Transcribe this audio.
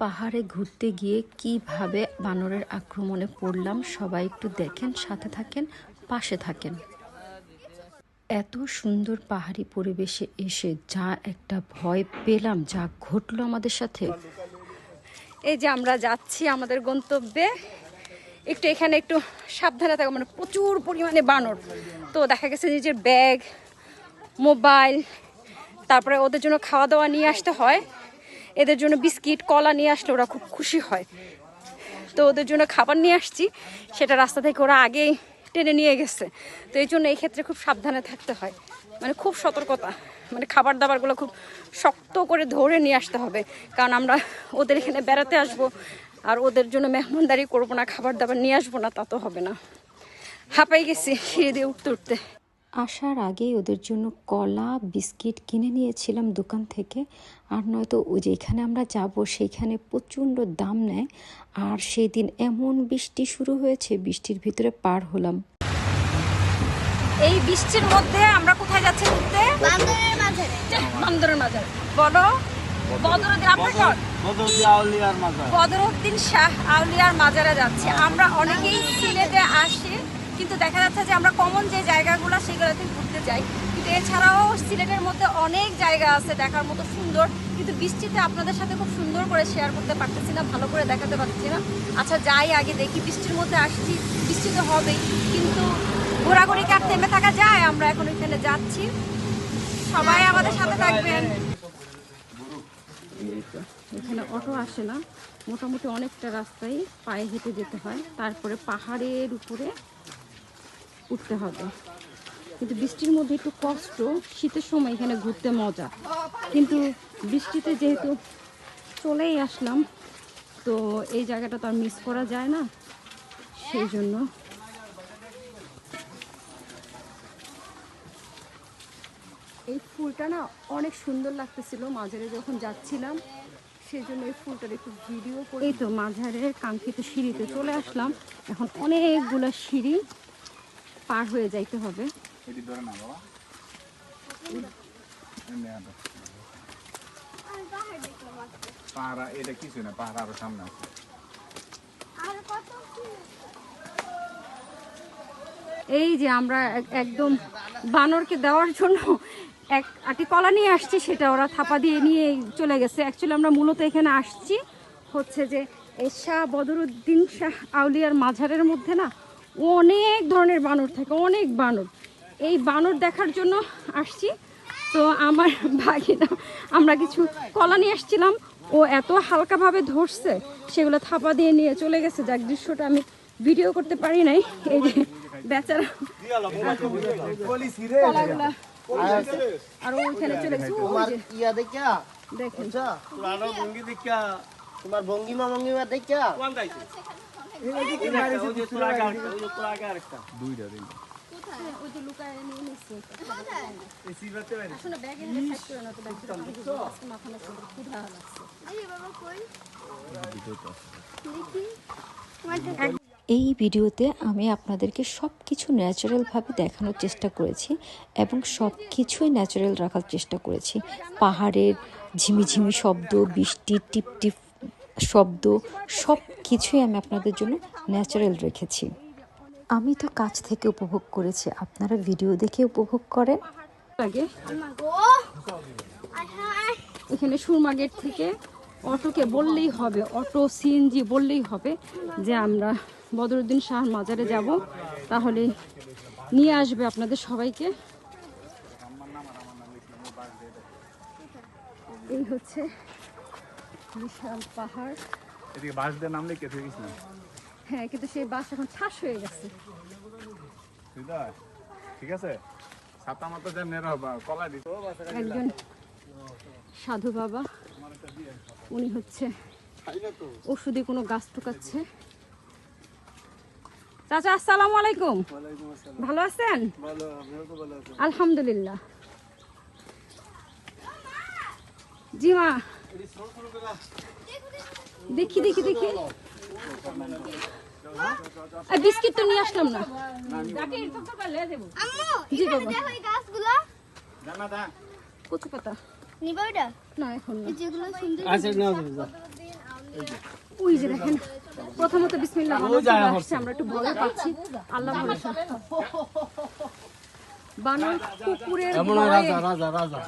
পাহাড়ে ঘুরতে গিয়ে কীভাবে বানরের আক্রমণে পড়লাম, সবাই একটু দেখেন, সাথে থাকেন, পাশে থাকেন। এত সুন্দর পাহাড়ি পরিবেশে এসে যা একটা ভয় পেলাম, যা ঘটলো আমাদের সাথে। এই যে আমরা যাচ্ছি আমাদের গন্তব্যে। একটু এখানে একটু সাবধানে থাকা মানে প্রচুর পরিমাণে বানর। তো দেখা গেছে নিজের ব্যাগ, মোবাইল, তারপরে ওদের জন্য খাওয়া দাওয়া নিয়ে আসতে হয়। এদের জন্য বিস্কিট, কলা নিয়ে আসলে ওরা খুব খুশি হয়। তো ওদের জন্য খাবার নিয়ে আসছি, সেটা রাস্তা থেকে ওরা আগেই টেনে নিয়ে গেছে। তো এই জন্য এই ক্ষেত্রে খুব সাবধানে থাকতে হয়। মানে খুব সতর্কতা মানে খাবার দাবারগুলো খুব শক্ত করে ধরে নিয়ে আসতে হবে। কারণ আমরা ওদের এখানে বেড়াতে আসব আর ওদের জন্য মেহমানদারি করব না খাবার দাবার নিয়ে আসব না তা তো হবে না। হাঁপাই গেছি সিঁড়ি দিয়ে উঠতে উঠতে। আসার আগেই ওদের জন্য কলা বিস্কিট কিনে নিয়েছিলাম দোকান থেকে। আর নয়তো ওই যেখানে আমরা যাব সেইখানে প্রচণ্ড দাম নেয়। আর সেই দিন এমন বৃষ্টি শুরু হয়েছে বৃষ্টির ভিতরে পার হলাম। এই বৃষ্টির মধ্যে আমরা কোথায় যাচ্ছি ঘুরতে বান্দরের মাঝে। বান্দরের বলো। বদরুদ্দিন আপনার ঘর? বদরুদ্দিন শাহ আউলিয়ার মাজারে যাচ্ছে। আমরা অনেকেই সিলেটে আসি কিন্তু দেখা যাচ্ছে যে আমরা কমন যে জায়গাগুলো সেগুলোতে ঘুরতে যাই। কিন্তু এছাড়াও সিলেটের মধ্যে অনেক জায়গা আছে দেখার মতো সুন্দর। কিন্তু বৃষ্টিতে আপনাদের সাথে খুব সুন্দর করে শেয়ার করতে পারতেছি না ভালো করে দেখাতে পারছি না। আচ্ছা যাই আগে দেখি বৃষ্টির মধ্যে আসছি বৃষ্টি তো হবেই। কিন্তু ঘোরাঘুরি কার থেমে থাকা যায়? আমরা এখন এখানে যাচ্ছি। সবাই আমাদের সাথে থাকবেন। এখানে অটো আসে না। মোটামুটি অনেকটা রাস্তায় পায়ে হেঁটে যেতে হয়। তারপরে পাহাড়ের উপরে উঠতে হবে। কিন্তু বৃষ্টির মধ্যে একটু কষ্ট, শীতের সময় এখানে ঘুরতে মজা। কিন্তু বৃষ্টিতে যেহেতু চলেই আসলাম, তো এই জায়গাটা তো আর মিস করা যায় না। সেই জন্য এই ফুলটা না অনেক সুন্দর লাগতেছিল। মাঝারে যখন যাচ্ছিলাম সেই জন্য এই ফুলটার একটু ভিডিও করে। এই তো মাঝারে কাঙ্ক্ষিত সিঁড়িতে চলে আসলাম। এখন অনেকগুলো সিঁড়ি পার হয়ে যাইতে হবে। পাহাড় এটা কিছু না পাহাড় আরও সামনে আছে? এই যে আমরা একদম বানরকে দেওয়ার জন্য এক আটি কলা নিয়ে আসছি সেটা ওরা থাপা দিয়ে নিয়ে চলে গেছে। অ্যাকচুয়ালি আমরা মূলত এখানে আসছি হচ্ছে যে এই শাহ বদরুদ্দিন শাহ আউলিয়ার মাঝারের মধ্যে না অনেক ধরনের বানর থাকে অনেক বানর। এই বানর দেখার জন্য আসছি। তো আমার ভাগিনা আমরা কিছু কলা নিয়ে আসছিলাম ও এত হালকাভাবে ধরছে সেগুলো থাপা দিয়ে নিয়ে চলে গেছে। যাক দৃশ্যটা আমি ভিডিও করতে পারি নাই। এই যে বেচারা কলাগুলা আর ওইখানে চলে তোমার ইয়া দেখা দেখেন। পুরানো ভঙ্গি দেখা তোমার ভঙ্গিমা ভঙ্গিমা দেখা দুইটা দুইটা ওই যে লুকায় নিয়ে নিচ্ছে আসলে ব্যাগে সাইড করে না তো ব্যাগটা আজকে মাথা নষ্ট করে ক্ষুধা লাগছে। দেখি। এই ভিডিওতে আমি আপনাদেরকে সব কিছু ন্যাচারালভাবে দেখানোর চেষ্টা করেছি এবং সব কিছুই ন্যাচারাল রাখার চেষ্টা করেছি। পাহাড়ের ঝিমিঝিমি শব্দ বৃষ্টির টিপ টিপ শব্দ সব কিছুই আমি আপনাদের জন্য ন্যাচারাল রেখেছি। আমি তো কাছ থেকে উপভোগ করেছি। আপনারা ভিডিও দেখে উপভোগ করেন। লাগে আমার গো। আয় হায়। এখানে সুরমা গেট থেকে অটোকে বললেই হবে অটো সিএনজি বললেই হবে যে আমরা বদরুদ্দিন শাহ মাজারে যাব। তাহলে নিয়ে আসবে আপনাদের সবাইকে। এই হচ্ছে বিশাল পাহাড়। এদিকে বাস দিয়ে নামলে কে থাকিস না হ্যাঁ কিন্তু সেই বাস এখন ঠাস হয়ে গেছে। ঠিক আছে? ছাতা মাতা যা নেরা হবা কলা দিত একজন সাধু বাবা। উনি হচ্ছে ওষুধে কোনো গাছ টুকাচ্ছে চাচা আসসালামু আলাইকুম। ভালো আছেন? আলহামদুলিল্লাহ। জি মা। দেখি দেখি দেখি। বিস্কিট তো নিয়ে আসলাম না। জি বাবা। কচু পাতা নিবা না এখন না। যেগুলো সুন্দর আচ্ছা নাও ওই যে দেখেন প্রথমত বিসমিল্লাহ আসছে আমরা একটু ভয় পাচ্ছি। আল্লাহ ভরসা বানর কুকুরের রাজা রাজা রাজা।